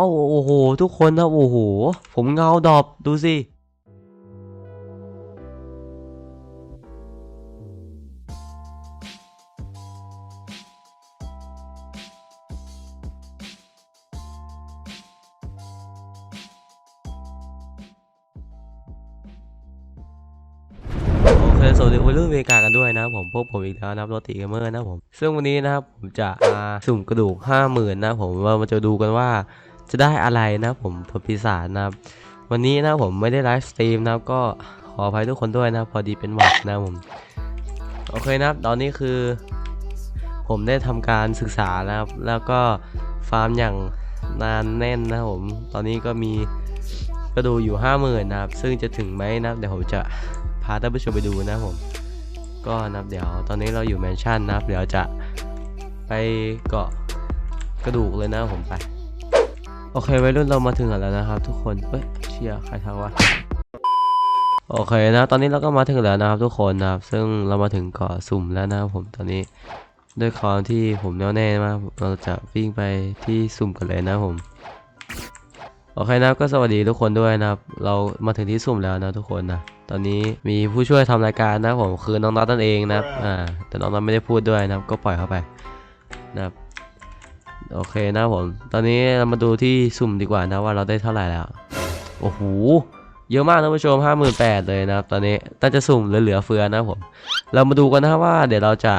อ้าโอ้โห ทุกคนนะโอ้โห ผมเงาดอบดูสิโอเคสวัสดีวัยรุ่นอเมริกากันด้วยนะผมพวกผมอีกแล้วนะครับโรติเกมเมอร์นะผม ซึ่งวันนี้นะครับผมจะมาสุ่มกระดูกห้าหมื่นนะผมเรามาจะดูกันว่า จะได้อะไรนะผมผลปีศาจนะครับ วันนี้นะผมไม่ได้ไลฟ์สตรีมนะครับ ก็ขออภัยทุกคนด้วยนะพอดีเป็นหวัดนะผม โอเคนะครับ ตอนนี้คือ ผมได้ทำการศึกษานะครับแล้วก็ฟาร์มอย่างนานแน่นนะผม ตอนนี้ก็มีกระดูกอยู่ห้าหมื่นนะครับ ซึ่งจะถึงไหมนะเดี๋ยวผมจะพาท่านผู้ชมไปดูนะผม ก็นับเดี๋ยวตอนนี้เราอยู่แมนชั่นนะครับ เดี๋ยวจะไปเกาะกระดูกเลยนะผมไป โอเควัยรุ่นเรามาถึงกันแล้วนะครับ ทุกคนเอ้ยเชียใครทักวะโอเคนะ ตอนนี้เราก็มาถึงแล้วนะครับ ทุกคนนะครับ ซึ่งเรามาถึงเกาะสุ่มแล้วนะครับผมตอนนี้ ด้วยความที่ผมแน่วแน่มากเราจะวิ่งไปที่สุ่มกันเลยนะผมโอเคนะครับก็สวัสดีทุกคนด้วยนะครับ เรามาถึงที่สุ่มแล้วนะทุกคนนะตอนนี้มีผู้ช่วยทำรายการนะผมคือน้องน็อตนั่นเองนะครับอ่าแต่น้องน็อตไม่ได้พูดด้วยนะครับก็ปล่อยเข้าไปนะครับ โอเคนะผม ตอนนี้เรามาดูที่สุ่มดีกว่านะว่าเราได้เท่าไหร่แล้ว โอ้โห เยอะมากท่านผู้ชมห้าหมื่นแปดเลยนะครับ ตอนนี้น่าจะสุ่มเหลือเฟือนะผม เรามาดูกันนะว่าเดี๋ยวเราจะ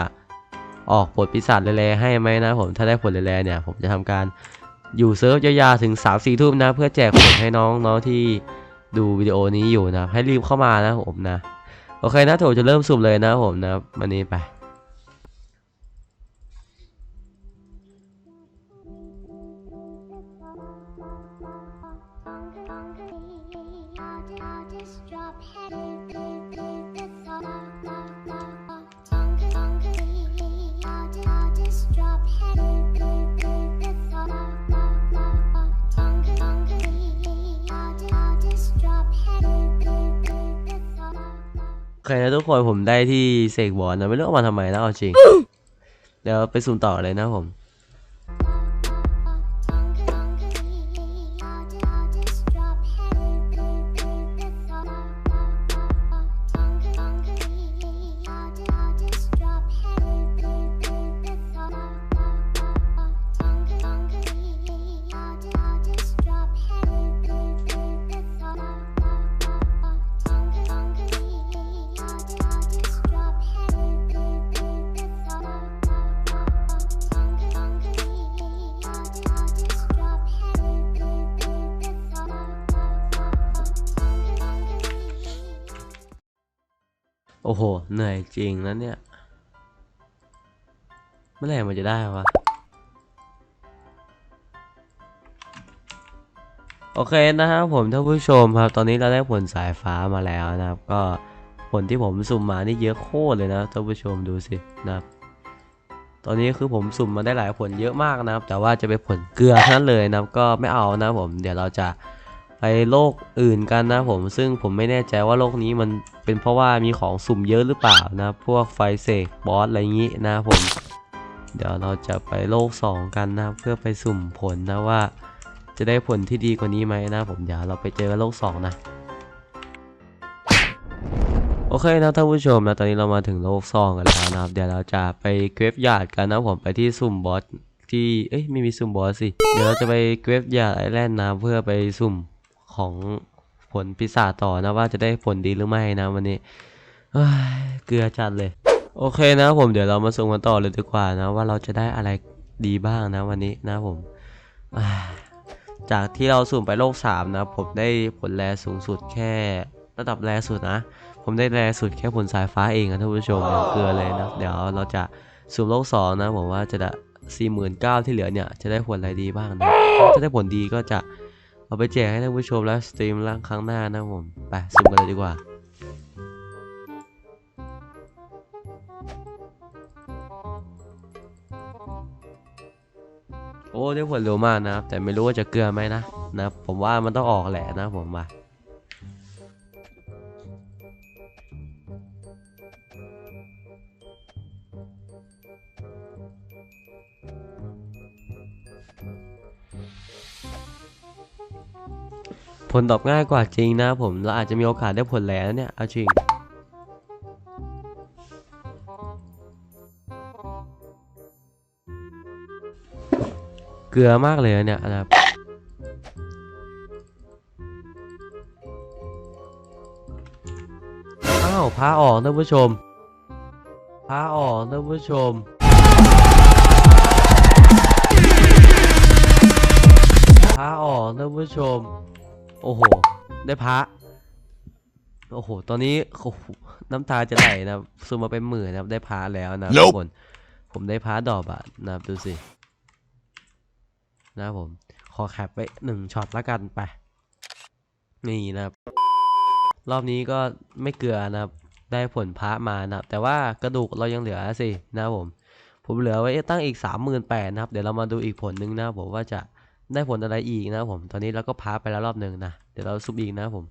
ออกผลปีศาจแร่ๆให้ไหมนะผม ถ้าได้ผลแร่ๆเนี่ย ผมจะทำการอยู่เซิร์ฟยาวๆถึง3 4ทุ่มนะ เพื่อแจกผลให้น้องน้องที่ดูวิดีโอนี้อยู่นะให้รีบเข้ามานะผมนะ โอเคนะผมจะเริ่มสุ่มเลยนะผมนะวันนี้ไป โอเคนะทุกคนผมได้ที่เสกบอลนะไม่รู้เอามาทำไมนะเอาจริง เดี๋ยวไปสุ่มต่อเลยนะครับผม อ้โห เหนื่อยจริงนะเนี่ย เมื่อไหร่มันจะได้วะ โอเคนะครับผมท่านผู้ชมครับ ตอนนี้เราได้ผลสายฟ้ามาแล้วนะครับ ก็ผลที่ผมสุ่มมานี่เยอะโคตรเลยนะท่านผู้ชมดูสินะครับ ตอนนี้คือผมสุ่มมาได้หลายผลเยอะมากนะครับ แต่ว่าจะเป็นผลเกลือทั้นเลยนะครับ ก็ไม่เอานะผม เดี๋ยวเราจะ ไปโลกอื่นกันนะผม ซึ่งผมไม่แน่ใจว่าโลกนี้มันเป็นเพราะว่ามีของสุ่มเยอะหรือเปล่านะ พวกไฟเสกบอสอะไรอย่างนี้นะผม เดี๋ยวเราจะไปโลก 2 กันนะเพื่อไปสุ่มผลนะว่า จะได้ผลที่ดีกว่านี้ไหมนะผมเดี๋ยวเราไปเจอกันโลก 2 นะโอเคนะท่านผู้ชมนะตอนนี้เรามาถึงโลก2กันแล้วนะครับ เดี๋ยวเราจะไปเกรฟยาดกันนะผมไปที่สุ่มบอสที่เอ้ยไม่มีสุ่มบอสสิ เดี๋ยวเราจะไปเกรฟยาดไอแลนด์นะเพื่อไปสุ่ม ของผลปีศาจต่อนะว่าจะได้ผลดีหรือไม่นะวันนี้เกลือจัดเลย โอเคนะผมเดี๋ยวเรามาสุ่มกันต่อเลยดีกว่านะว่าเราจะได้อะไรดีบ้างนะวันนี้นะผมจากที่เราสุ่มไปโลก 3 นะ ผมได้ผลแรสูงสุดแค่ระดับแรสุดนะ ผมได้แรสุดแค่ผลสายฟ้าเองนะท่านผู้ชมเดี๋ยวเกลือเลยนะ เดี๋ยวเราจะสุ่มโลก 2 นะผมว่าจะได้สี่หมื่นเก้าที่เหลือเนี่ยจะได้ผลอะไรดีบ้างนะ ถ้าได้ผลดีก็จะ เอาไปแจกให้ท่านผู้ชมและสตรีมล่างครั้งหน้านะผม ไปซุ่มกันเลยดีกว่าโอ้ได้ผลเร็วมากนะครับ แต่ไม่รู้ว่าจะเกลือไหมนะนะ ผมว่ามันต้องออกแหละนะผมมา ผลตอบง่ายกว่าจริงนะผมเราอาจจะมีโอกาสได้ผลแล้วเนี่ยเอาจริงเกลือมากเลยเนี่ยนะครับอ้าวพาออกท่านผู้ชมพาออกท่านผู้ชมพระออกท่านผู้ชม โอ้โห ได้พระ โอ้โห ตอนนี้โอ้โหน้ำตาจะไหลนะครับซูมมาเป็นหมื่นนะครับ ได้พระแล้วนะครับทุกคน ผมได้พระดอกอะนะครับดูสิ นะครับผม ขอแคปไว้หนึ่งช็อตละกันไป นี่นะครับ รอบนี้ก็ไม่เกลือนะครับ ได้ผลพระมานะครับ แต่ว่ากระดูกเรายังเหลือสินะครับผม ผมเหลือไว้ตั้งอีกสามหมื่นแปดนะครับ เดี๋ยวเรามาดูอีกผลหนึงนะครับผมว่าจะ ได้ผลอะไรอีกนะผม ตอนนี้เราก็พาไปแล้วรอบหนึ่งนะ เดี๋ยวเราซุปอีกนะผม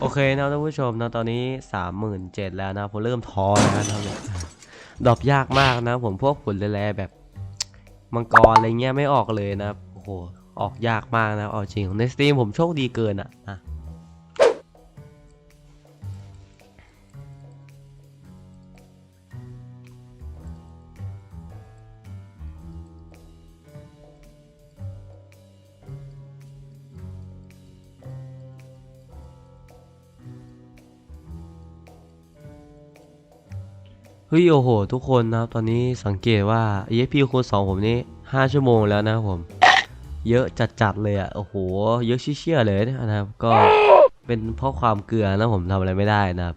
โอเคนะท่านผู้ชมนะตอนนี้สามหมื่นเจ็ดแล้วนะผมเริ่มท้อแล้วนะครับเนี่ยดรอปยากมากนะ ผมพวกผลแร่แบบมังกรอะไรเงี้ยไม่ออกเลยนะโอ้โหออกยากมากนะเอาจริงในสตรีมผมโชคดีเกินอะ เฮ้ยโอ้โห ทุกคนนะครับตอนนี้สังเกตว่า EXP คูณสองผมนี่ห้าชั่วโมงแล้วนะผม เยอะจัดๆเลยอะโอ้โห เยอะเชี่ยๆเลยนะครับก็เป็นเพราะความเกลือนะผมทำอะไรไม่ได้นะครับ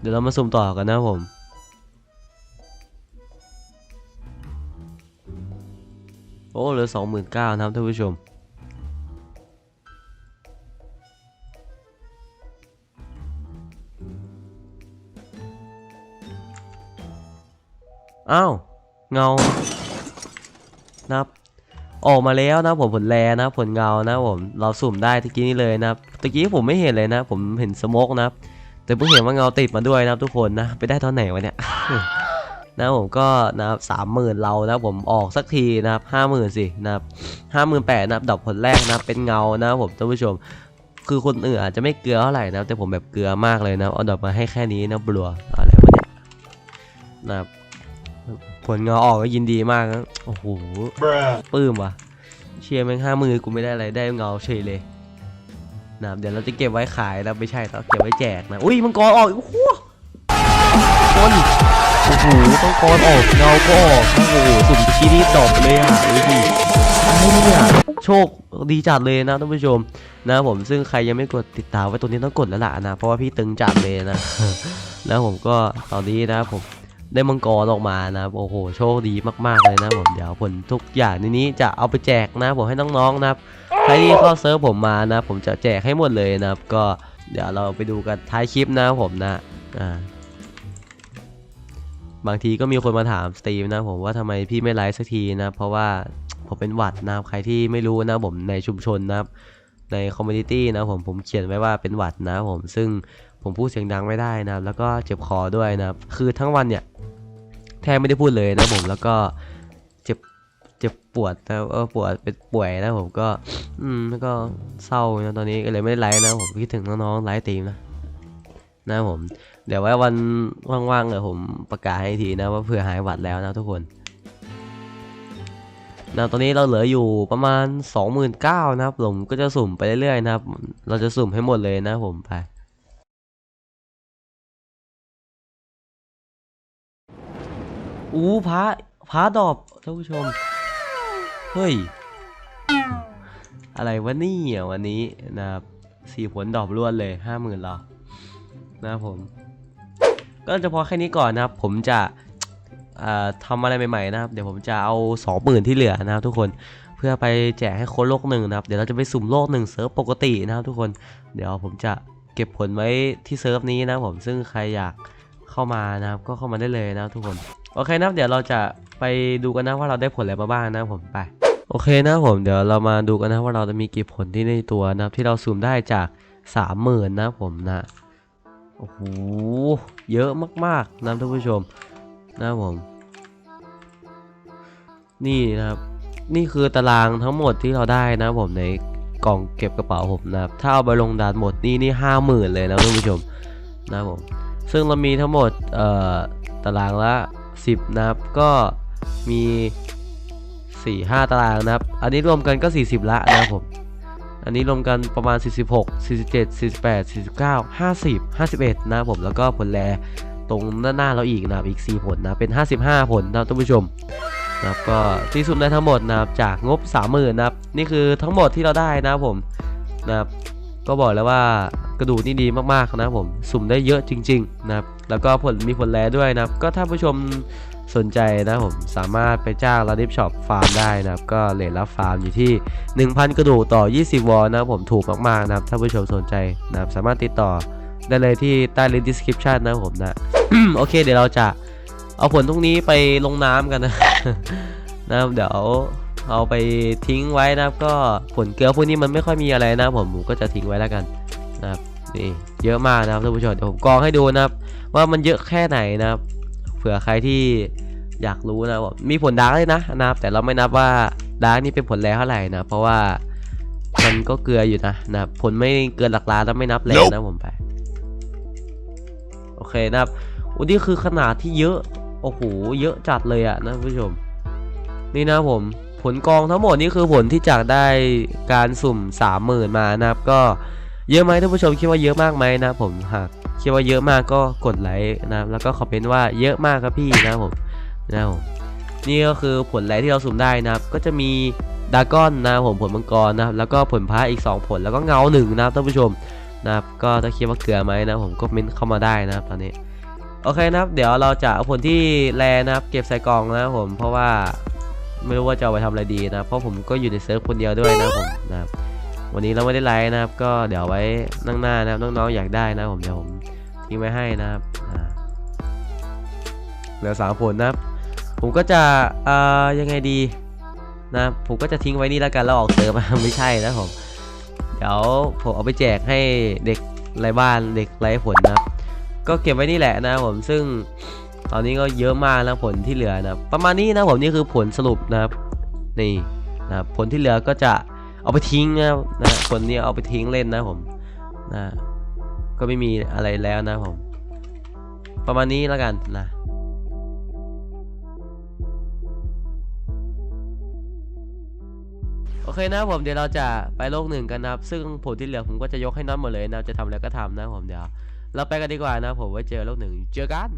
เดี๋ยวเรามาสุ่มต่อกันนะผม โอ้เหลือสองหมื่นเก้านะครับท่านผู้ชม อ้าว เงา นะครับ ออกมาแล้วนะผมผลแลนะผลเงานะผม เราสุ่มได้ตะกี้นี้เลยนะครับตะกี้ผมไม่เห็นเลยนะ ผมเห็นสโมกนะครับ แต่เพิ่งเห็นว่าเงาติดมาด้วยนะครับทุกคนนะ ไปได้ตอนไหนวะเนี่ย นะผมก็นะครับสามหมื่นเรานะผมออกสักทีนะครับห้าหมื่นสินะครับห้าหมื่นแปดนะครับดอกผลแรกนะเป็นเงานะครับผมท่านผู้ชม คือคนอื่นอาจจะไม่เกลือเท่าไหร่นะแต่ผมแบบเกลือมากเลยนะเอาดอกมาให้แค่นี้นะบลัวอะไรวะเนี่ยนะครับผลเงาออกก็ยินดีมากนะโอ้โหปลื้มว่ะเชียร์แม่งห้ามือกูไม่ได้อะไรได้เงาเฉยเลยนะเดี๋ยวเราจะเก็บไว้ขายนะไม่ใช่เราเก็บไว้แจกนะอุ้ยมังกรออกอีกโอ้โห โอ้โหมังกรออกเงาก็ออกโอ้โหสุ่มตะกี้นี่ดอกเลยอะดูดิอะไรเนี่ยโชคดีจัดเลยนะท่านผู้ชม นะผมซึ่งใครยังไม่กดติดตามไว้ตัวนี้ต้องกดแล้วล่ะนะเพราะว่าพี่ตึงจัดเลยนะแล้วผมก็ตอนนี้นะผมได้มังกรออกมานะโอ้โหโชคดีมากๆเลยนะผมเดี๋ยวผลทุกอย่างในนี้จะเอาไปแจกนะ ผมให้น้องๆนะครับใครที่เข้าเซิร์ฟผมมานะ ผมจะแจกให้หมดเลยนะครับ ก็เดี๋ยวเราไปดูกันท้ายคลิปนะผมนะอ่า บางทีก็มีคนมาถามสตรีมนะผมว่าทำไมพี่ไม่ไลฟ์สักทีนะ เพราะว่าผมเป็นหวัดนะครับใครที่ไม่รู้นะผมในชุมชนนะครับในคอมมูนิตี้นะผมผมเขียนไว้ว่าเป็นหวัดนะผมซึ่งผมพูดเสียงดังไม่ได้นะแล้วก็เจ็บคอด้วยนะคือทั้งวันเนี่ยแทบไม่ได้พูดเลยนะผมแล้วก็เจ็บเจ็บปวดนะเออปวดเป็นป่วยนะผมก็ อืมแล้วก็เศร้านะตอนนี้ก็เลยไม่ได้ไลฟ์นะผมคิดถึงน้องๆไลฟ์ตีมนะ นะผม เดี๋ยวไว้วันว่างๆเดี๋ยวผมประกาศให้ทีนะว่าเผื่อหายหวัดแล้วนะทุกคนนะตอนนี้เราเหลืออยู่ประมาณ 29,000นะครับผมก็จะสุ่มไปเรื่อยๆนะครับ เราจะสุ่มให้หมดเลยนะผมไปอู้พระพระดอบท่านผู้ชม เฮ้ย อะไรวะนี่อะวันนี้นะครับสี่ผลดอกรวดเลยห้าหมื่นเรา นะครับผม ก็จะพอแค่นี้ก่อนนะครับ ผมจะเอ่อทำอะไรใหม่ๆนะครับ เดี๋ยวผมจะเอาสองหมื่นที่เหลือนะครับ ทุกคนเพื่อไปแจกให้คนโลกหนึ่งนะครับ เดี๋ยวเราจะไปสุ่มโลกหนึ่งเซิร์ฟปกตินะครับทุกคนเดี๋ยวผมจะเก็บผลไว้ที่เซิร์ฟนี้นะผมซึ่งใครอยากเข้ามานะครับ ก็เข้ามาได้เลยนะครับทุกคนโอเคนะเดี๋ยวเราจะไปดูกันนะว่าเราได้ผลอะไรมาบ้างนะผมไปโอเคนะผมเดี๋ยวเรามาดูกันนะว่าเราจะมีกี่ผลที่ในตัวนะครับที่เราสุ่มได้จากสามหมื่นนะผมนะ โอ้โห เยอะมากๆนะท่านผู้ชมนะครับผม นี่นะครับ นี่คือตารางทั้งหมดที่เราได้นะผมในกล่องเก็บกระเป๋าผมนะครับ ถ้าเอาไปลงดานหมดนี่นี่ห้าหมื่นเลยนะท่านผู้ชมนะครับผม ซึ่งเรามีทั้งหมดเอ่อตารางละ10นะครับ ก็มี4 5ตารางนะครับ อันนี้รวมกันก็40ละนะครับผม อันนี้รวมกันประมาณ 46 47 48 49 50 51 นะครับผมแล้วก็ผลแลตรงด้าหน้าเราอีกนะครับอีก 4 ผลนะเป็น 55 ผลนะท่านผู้ชมนะครับก็ที่สุ่มได้ทั้งหมดนะครับจากงบ 30,000นะครับนี่คือทั้งหมดที่เราได้นะผมนะครับก็บอกแล้วว่ากระดูกนี่ดีมากๆนะผมสุ่มได้เยอะจริง ๆ นะครับแล้วก็ผลมีผลแลด้วยนะครับก็ถ้าผู้ชม สนใจนะผมสามารถไปจ้างร้านดิฟช็อปฟาร์มได้นะครับ ก็เลทรับฟาร์มอยู่ที่ 1,000 กระดูกต่อ 20 วอลนะผมถูกมากๆนะครับถ้าผู้ชมสนใจนะครับสามารถติดต่อได้เลยที่ใต้ลิงก์ description นะผมนะ โอเคเดี๋ยวเราจะเอาผลตรงนี้ไปลงน้ำกันนะนะเดี๋ยวเอาไปทิ้งไว้นะครับ ก็ผลเกลือพวกนี้มันไม่ค่อยมีอะไรนะผมผมก็จะทิ้งไว้แล้วกันนะครับนี่เยอะมากนะครับท่านผู้ชมเดี๋ยวผมกรองให้ดูนะครับ ว่ามันเยอะแค่ไหนนะครับ ผื่อใครที่อยากรู้นะว่ามีผลดาร์กเลยนะนะครับ แต่เราไม่นับว่าดาร์กนี่เป็นผลแรงเท่าไหร่นะ เพราะว่ามันก็เกลืออยู่นะนะครับผลไม่เกินหลักล้านแล้วไม่นับแรงนะผมไป โอเคนะครับอุยนี่คือขนาดที่เยอะ โอ้โห เยอะจัดเลยอะนะท่านผู้ชม นี่นะครับผม ผลกองทั้งหมดนี่คือผลที่จากได้การสุ่ม30,000มานะครับ ก็เยอะไหมท่านผู้ชมคิดว่าเยอะมากไหมนะครับผมหาก คิดว่าเยอะมากก็กดไลค์นะครับแล้วก็คอมเมนต์ว่าเยอะมากครับพี่นะครับผมนะครับผมนี่ก็คือผลไลค์ที่เราสุ่มได้นะครับ ก็จะมีดากอนนะผมผลมังกรนะครับแล้วก็ผลพระอีก 2 ผลแล้วก็เงาหนึ่งนะครับท่านผู้ชมนะครับก็ถ้าคิดว่าเกลือไหมนะผมก็เม้นเข้ามาได้นะครับตอนนี้โอเคนะครับ เดี๋ยวเราจะเอาผลที่แลนะครับ เก็บใส่กล่องนะครับผมเพราะว่าไม่รู้ว่าจะเอาไปทำอะไรดีนะเพราะผมก็อยู่ในเซิร์ฟคนเดียวด้วยนะผมนะครับ วันนี้เราไม่ได้ไลฟ์นะครับ ก็เดี๋ยวไว้นั่งหน้านะครับน้องๆอยากได้นะผมเดี๋ยวผมทิ้งไว้ให้นะครับเหลือสามผลนะครับ ผมก็จะอ่ายังไงดีนะผมก็จะทิ้งไว้นี่แล้วกันแล้วออกเซิร์ฟไม่ใช่นะผมเดี๋ยวผมเอาไปแจกให้เด็กไร้บ้านเด็กไร้ผลนะครับ ก็เก็บไว้นี่แหละนะผมซึ่งตอนนี้ก็เยอะมากนะผลที่เหลือนะครับประมาณนี้นะผมนี่คือผลสรุปนะครับนี่นะผลที่เหลือก็จะ เอาไปทิ้งนะครับนะผลนี้เอาไปทิ้งเล่นนะผมนะก็ไม่มีอะไรแล้วนะผม ประมาณนี้แล้วกันนะโอเคนะผมเดี๋ยวเราจะไปโลกหนึ่งกันนะครับ ซึ่งผลที่เหลือผมก็จะยกให้น็อตหมดเลยนะจะทำอะไรก็ทำนะผมเดี๋ยว เราไปกันดีกว่านะผมไว้เจอโลกหนึ่งเจอกัน